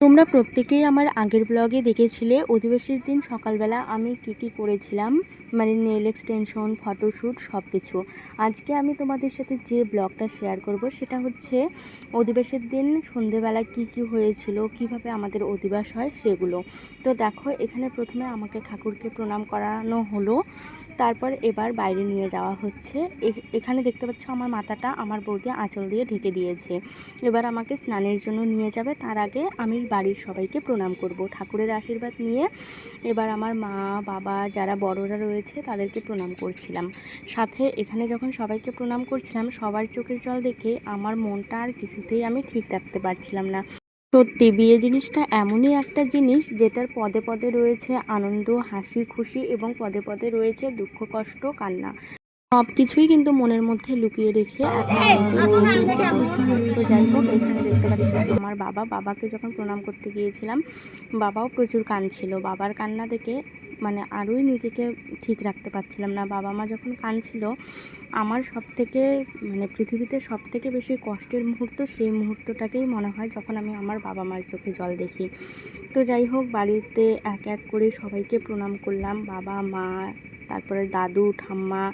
তোমরা প্রত্যেকেই আমার আগের ব্লগে দেখেছিলে অধিবাসীর দিন সকালবেলা আমি কি কি করেছিলাম মানে নেল এক্সটেনশন ফটোশ্যুট সব কিছু আজকে আমি তোমাদের সাথে যে ব্লগটা শেয়ার করব, সেটা হচ্ছে অধিবাসের দিন সন্ধেবেলা কি কি হয়েছিল, কীভাবে আমাদের অধিবাস হয়, সেগুলো। তো দেখো, এখানে প্রথমে আমাকে ঠাকুরকে প্রণাম করানো হলো। তারপর এবার বাইরে নিয়ে যাওয়া হচ্ছে। এখানে দেখতে পাচ্ছ আমার মাথাটা আমার বৌদি আঁচল দিয়ে ঢেকে দিয়েছে। এবার আমাকে স্নানের জন্য নিয়ে যাবে। তার আগে আমি বাড়ির সবাইকে প্রণাম করব। ঠাকুরের আশীর্বাদ নিয়ে এবার আমার মা, বাবা যারা বড়রা রয়েছে তাদেরকে প্রণাম করছিলাম। সাথে এখানে যখন সবাইকে প্রণাম করছিলাম, সবার চোখের জল দেখে আমার মনটা আর কিছুতেই আমি ঠিক রাখতে পারছিলাম না। সত্যি বিয়ে জিনিসটা এমনই একটা জিনিস যেটার পদে পদে রয়েছে আনন্দ, হাসি, খুশি এবং পদে পদে রয়েছে দুঃখ, কষ্ট, কান্না। সব কিছুই কিন্তু মনের মধ্যে লুকিয়ে রেখে তো যাই হোক এখানে দেখতে পাচ্ছি। আমার বাবা বাবাকে যখন প্রণাম করতে গিয়েছিলাম বাবাও প্রচুর কাঁদছিল। বাবার কান্না দেখে মানে আরোই নিজেকে ঠিক রাখতে পারছিলাম না। বাবা মা যখন কাঁদছিল আমার সব থেকে মানে পৃথিবীতে সব থেকে বেশি কষ্টের মুহূর্ত সেই মুহূর্তটাকেই মনে হয় যখন আমি আমার বাবা মার চোখে জল দেখি। তো যাই হোক বাড়িতে এক এক করে সবাইকে প্রণাম করলাম। বাবা মা তারপরে দাদু ঠাম্মা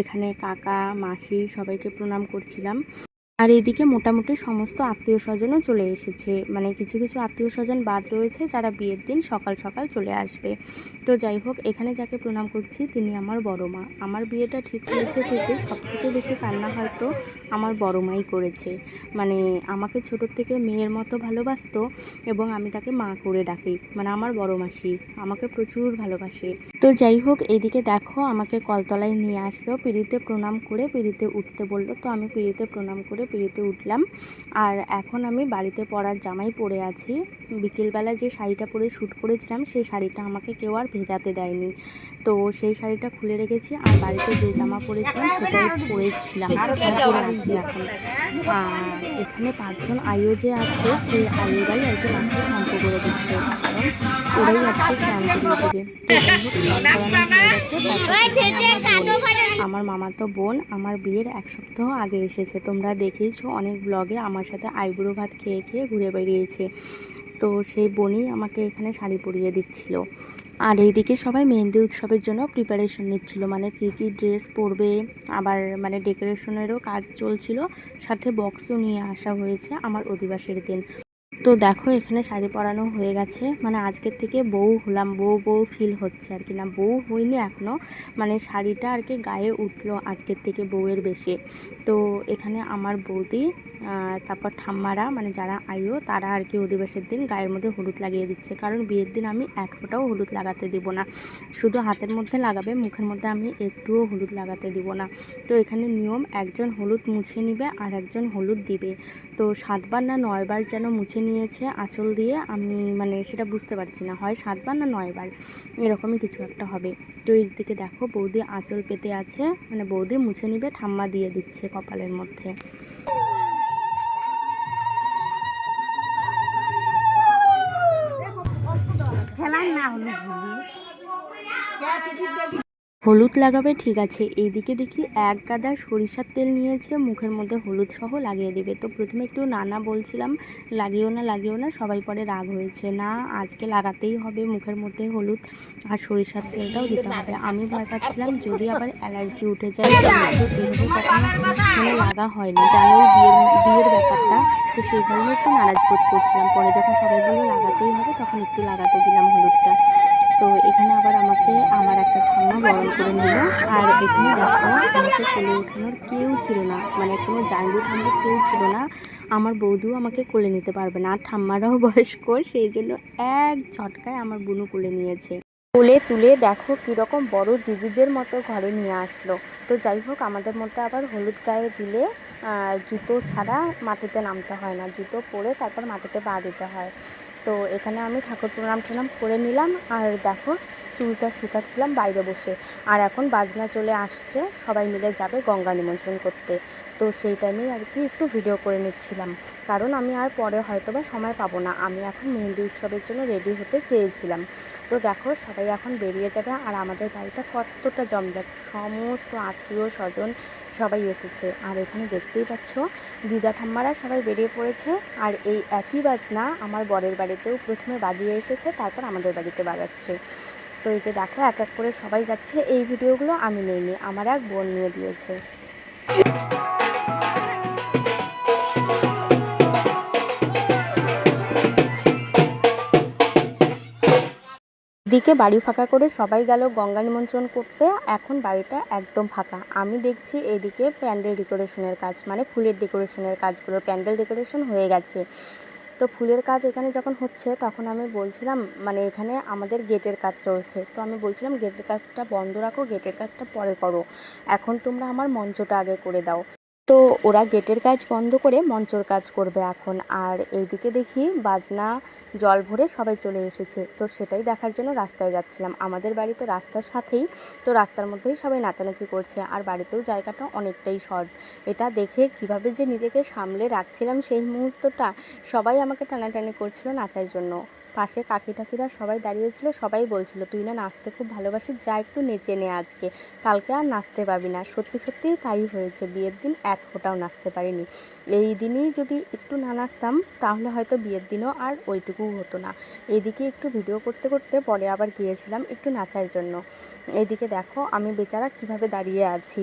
এখানে কাকা মাসি সবাইকে প্রণাম করছিলাম। আর এদিকে মোটামুটি সমস্ত আত্মীয় স্বজনও চলে এসেছে। মানে কিছু কিছু আত্মীয় স্বজন বাদ রয়েছে যারা বিয়ের দিন সকাল সকাল চলে আসবে। তো যাই হোক, এখানে যাকে প্রণাম করছি তিনি আমার বড় মা। আমার বিয়েটা ঠিক হয়েছে থেকে সব থেকে বেশি কান্না হয়তো আমার বড় মাই করেছে। মানে আমাকে ছোটোর থেকে মেয়ের মতো ভালোবাসতো এবং আমি তাকে মা করে ডাকি। মানে আমার বড় মাসি, আমাকে প্রচুর ভালোবাসে। তো যাই হোক এইদিকে দেখো আমাকে কলতলায় নিয়ে আসলো, পিড়িতে প্রণাম করে পিড়িতে উঠতে বলল। তো আমি পিড়িতে প্রণাম করে পিড়িতে উঠলাম। আর এখন আমি বাড়িতে পরার জামাই পরে আছি। বিকেলবেলা যে শাড়িটা পরে শ্যুট করেছিলাম সেই শাড়িটা আমাকে কেউ আর ভেজাতে দেয়নি। তো সেই শাড়িটা খুলে রেখেছি আর বাড়িতে যে জামা পরেছিলাম সেটাই পরেছিলাম। পরে আছি এখন। আর এখানে পাঁচজন আইও যে আছে সেই আইওরাই আর কি মাকে শান্ত করে দিচ্ছে। কারণ ওরাই আজকে স্নান করিয়ে দেবে। আমার বোন, আমার মামাতো বোন আমার বিয়ের এক সপ্তাহ আগে এসেছে তোমরা দেখেইছো? অনেক ব্লগে আমার সাথে আইবুড়ো ভাত খেয়ে খেয়ে ঘুরে বেরিয়েছে তো সেই বোনই আমাকে এখানে শাড়ি পরিয়ে দিচ্ছিল। আর এইদিকে সবাই মেহেন্দি উৎসবের জন্য প্রিপারেশন নিচ্ছিল। মানে কী কী ড্রেস পরবে, আবার মানে ডেকোরেশনেরও কাজ চলছিল। সাথে বক্সও নিয়ে আসা হয়েছে আমার অধিবাসের দিন। তো দেখো, এখানে শাড়ি পরানো হয়ে গেছে। মানে আজকের থেকে বউ হলাম, বউ বউ ফিল হচ্ছে আর কি না। বউ হইনি এখনও মানে শাড়িটা আর কি গায়ে উঠল আজকের থেকে বউয়ের বেশি। তো এখানে আমার বৌদি তারপর ঠাম্মারা মানে যারা আইও তারা আর কি অধিবাসের দিন গায়ের মধ্যে হলুদ লাগিয়ে দিচ্ছে। কারণ বিয়ের দিন আমি এক ফোঁটাও হলুদ লাগাতে দিব না। শুধু হাতের মধ্যে লাগাবে, মুখের মধ্যে আমি একটুও হলুদ লাগাতে দিব না। তো এখানে নিয়ম, একজন হলুদ মুছে নিবে আর একজন হলুদ দিবে। তো সাতবার না নয়বার যেন মুছে নিয়েছে আঁচল দিয়ে আমি মানে সেটা বুঝতে পারছি না হয় সাতবার না নয়বার এরকমই কিছু একটা হবে। তো এই দিকে দেখো বৌদি আঁচল পেতে আছে মানে বৌদি মুছে নিবে ঠাম্মা দিয়ে দিচ্ছে কপালের মধ্যে। খেলার না হলো হলুদ লাগাবে ঠিক আছে। এইদিকে দেখি এক গাদা সরিষার তেল নিয়েছে মুখের মধ্যে হলুদ সহ লাগিয়ে দেবে। তো প্রথমে একটু নানা বলছিলাম লাগিও না লাগিও না। সবাই পরে রাগ হয়েছে না আজকে লাগাতেই হবে মুখের মধ্যে হলুদ আর সরিষার তেলটাও দিতে হবে। আমি ভয় পাচ্ছিলাম যদি আবার অ্যালার্জি উঠে যায় মানে লাগা হয়নি জানোই বিয়ের বিয়ের ব্যাপারটা। তো সেই কারণে একটু নারাজ বোধ করছিলাম। পরে যখন সবাই বলল লাগাতেই হবে তখন একটু লাগাতে দিলাম হলুদটা। তো এখানে আবার আমাকে আমার একটা ঠাম্মা বরণ করে নিল। আর এখানে দেখো, আমাকে কোলে ওঠানোর কেউ ছিল না। মানে কোনো জানবু ঠাম্মু কেউ ছিল না। আমার বৌদিও আমাকে কোলে নিতে পারবে না, আর ঠাম্মারাও বয়স্ক, সেই জন্য এক ঝটকায় আমার বুনু কোলে নিয়েছে। কোলে তুলে দেখো কীরকম বড় দিদিদের মতো ঘরে নিয়ে আসলো। তো যাই হোক, আমাদের মধ্যে আবার হলুদ গায়ে দিলে জুতো ছাড়া মাটিতে নামতে হয় না। জুতো পরে তারপর মাটিতে পা দিতে হয়। তো এখানে আমি ঠাকুর প্রণাম টনাম করে নিলাম। আর দেখো চুলটা শুকাচ্ছিলাম, বাইরে বসে। আর এখন বাজনা চলে আসছে, সবাই মিলে যাবে গঙ্গা নিমন্ত্রণ করতে। তো সেই টাইমেই আর কি একটু ভিডিও করে নিচ্ছিলাম। কারণ আমি আর পরে হয়তো বা সময় পাবো না। আমি এখন মেহেন্দি উৎসবের জন্য রেডি হতে চেয়েছিলাম। তো দেখো, সবাই এখন বেরিয়ে যাবে আর আমাদের বাড়িটা কতটা জমজট। সমস্ত আত্মীয় স্বজন সবাই এসেছে। আর এখানে দেখতেই পাচ্ছ, দিদা ঠাম্মারা সবাই বেরিয়ে পড়েছে। আর এই একই বাজনা আমার বরের বাড়িতেও প্রথমে বাজিয়ে এসেছে, তারপর আমাদের বাড়িতে বাজাচ্ছে। তো এই যে দেখো, এক এক করে সবাই যাচ্ছে। এই ভিডিওগুলো আমি নিইনি, আমার এক বোন নিয়ে দিয়েছে। দিকে বাড়ি ফাঁকা করে সবাই গেল গঙ্গা নিমন্ত্রণ করতে। এখন বাড়িটা একদম ফাঁকা। আমি দেখছি এদিকে প্যান্ডেল ডেকোরেশনের কাজ মানে ফুলের ডেকোরেশনের কাজগুলো। প্যান্ডেল ডেকোরেশন হয়ে গেছে। তো ফুলের কাজ এখানে যখন হচ্ছে, তখন আমি বলছিলাম মানে এখানে আমাদের গেটের কাজ চলছে। তো আমি বলছিলাম, গেটের কাজটা বন্ধ রাখো, গেটের কাজটা পরে করো। এখন তোমরা আমার মঞ্চটা আগে করে দাও। তো ওরা গেটের কাজ বন্ধ করে মঞ্চর কাজ করবে এখন। আর এইদিকে দেখি বাজনা, জল ভরে সবাই চলে এসেছে। তো সেটাই দেখার জন্য রাস্তায় যাচ্ছিলাম। আমাদের বাড়ি তো রাস্তার সাথেই, তো রাস্তার মধ্যেই সবাই নাচানাচি করছে। আর বাড়িতেও জায়গাটা অনেকটাই শর্ট। এটা দেখে কীভাবে যে নিজেকে সামলে রাখছিলাম সেই মুহূর্তটা সবাই আমাকে টানাটানি করছিল নাচার জন্য। পাশে কাকি টাকিরা সবাই দাঁড়িয়েছিল, সবাই বলছিল, তুই না নাচতে খুব ভালোবাসিস, যা একটু নেচে নে আজকে। কালকে আর নাচতে পারবি না। সত্যি সত্যিই তাই হয়েছে, বিয়ের দিন এক ফোঁটাও নাচতে পারিনি। এই দিনই যদি একটু না নাচতাম, তাহলে হয়তো বিয়ের দিনও আর ওইটুকু হতো না। এদিকে একটু ভিডিও করতে করতে পরে আবার গিয়েছিলাম একটু নাচার জন্য। এদিকে দেখো, আমি বেচারা কীভাবে দাঁড়িয়ে আছি।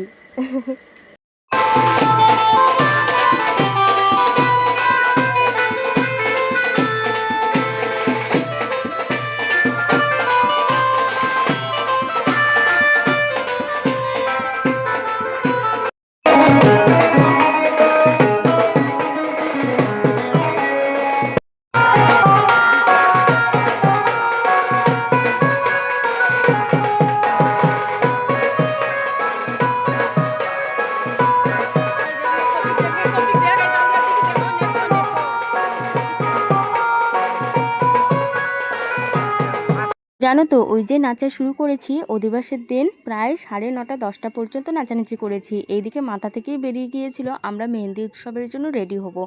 জানো তো, ওই যে নাচা শুরু করেছি, অধিবাসের দিন প্রায় সাড়ে নটা, দশটা পর্যন্ত নাচানাচি করেছি। এইদিকে মাথা থেকেই বেরিয়ে গিয়েছিল, আমরা মেহেন্দি উৎসবের জন্য রেডি হব।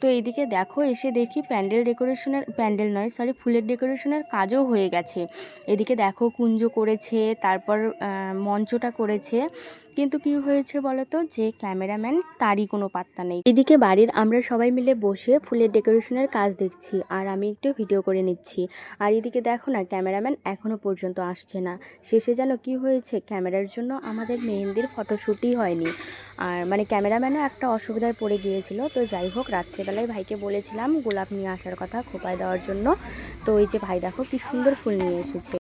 তো এইদিকে দেখো, এসে দেখি প্যান্ডেল ডেকোরেশনের, প্যান্ডেল নয়, সরি, ফুলের ডেকোরেশনের কাজও হয়ে গেছে। এদিকে দেখো কুঞ্জ করেছে, তারপর মঞ্চটা করেছে। কিন্তু কি হয়েছে বলো তো যে ক্যামেরাম্যান তারই কোনো পাত্তা নেই। এদিকে বাড়ির আমরা সবাই মিলে বসে ফুলের ডেকোরেশনের কাজ দেখছি আর আমি একটু ভিডিও করে নিচ্ছি। আর এদিকে দেখো না, ক্যামেরাম্যান এখনও পর্যন্ত আসছে না। শেষে যেন কি হয়েছে, ক্যামেরার জন্য আমাদের মেহেন্দির ফটোশ্যুটই হয়নি। আর মানে ক্যামেরাম্যানও একটা অসুবিধায় পড়ে গিয়েছিল। তো যাই হোক, রাত্রেবেলায় ভাইকে বলেছিলাম গোলাপ নিয়ে আসার কথা খোপায় দেওয়ার জন্য। তো ওই যে ভাই দেখো কি সুন্দর ফুল নিয়ে এসেছে।